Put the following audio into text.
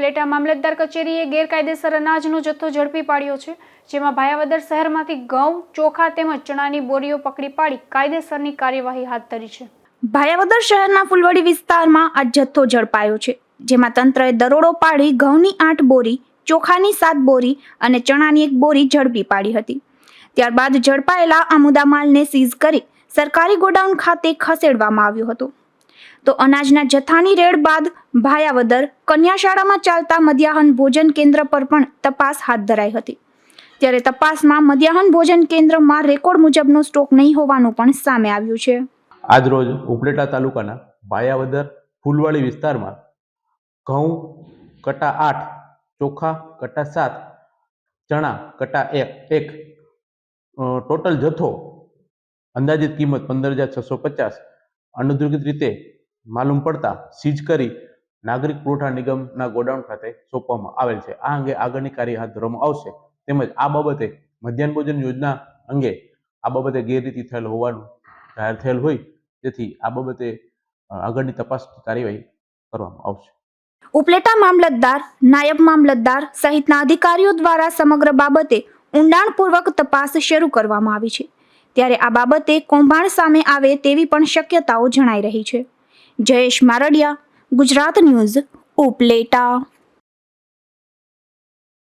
ઉપલેટા મામલતદાર કચેરીએ ગેરકાયદેસર અનાજનો જથ્થો ઝડપી પાડ્યો છે, જેમાં ભાયાવદર શહેરમાંથી ઘઉં, ચોખા તેમજ ચણાની બોરીઓ પકડી પાડી કાયદેસરની કાર્યવાહી હાથ ધરી છે. ભાયાવદર શહેરના ફૂલવાડી વિસ્તારમાં આ જથ્થો ઝડપાયો છે, જેમાં તંત્રએ દરોડો પાડી ઘઉંની આઠ બોરી, ચોખાની સાત બોરી અને ચણાની એક બોરી ઝડપી પાડી હતી. ત્યારબાદ ઝડપાયેલા આ મુદ્દામાલને સીઝ કરી સરકારી ગોડાઉન ખાતે ખસેડવામાં આવ્યો હતો. તો અનાજના જથ્થાની રેડ બાદ ભાયાવદર કન્યાશાળામાં ચાલતા મધ્યાહન ભોજન કેન્દ્ર પર પણ તપાસ હાથ ધરાઈ હતી. ત્યારે તપાસમાં મધ્યાહન ભોજન કેન્દ્રમાં રેકોર્ડ મુજબનો સ્ટોક નહીં હોવાનું પણ સામે આવ્યું છે. આજરોજ ઉપલેટા તાલુકાના ભાયાવદર ફૂલવાડી વિસ્તારમાં ઘઉં કટા આઠ, ચોખા કટા સાત, ચણા કટા એક એક ટોટલ જથ્થો અંદાજિત કિંમત પંદર હજાર છસો પચાસ અનધિકૃત રીતે માલુમ પડતા સીઝ કરી નાગરિક પુરવઠા નિગમના ગોડાઉન ખાતે સોંપવામાં આવેલ છે. આ અંગે આગળની કાર્ય હાથ ધરવામાં આવશે. તેમજ આ બાબતે મધ્યાહન ભોજન યોજના અંગે આ બાબતે ગેરરીતિ થયેલ હોવાનું જાહેર થયેલ હોય તેથી આ બાબતે આગળની તપાસ કાર્યવાહી કરવામાં આવશે. ઉપલેટા મામલતદાર, નાયબ મામલતદાર સહિતના અધિકારીઓ દ્વારા સમગ્ર બાબતે ઊંડાણપૂર્વક તપાસ શરૂ કરવામાં આવી છે. ત્યારે આ બાબતે કૌભાંડ સામે આવે તેવી પણ શક્યતાઓ જણાઈ રહી છે. જયેશ મારડિયા, ગુજરાત ન્યૂઝ, ઉપલેટા.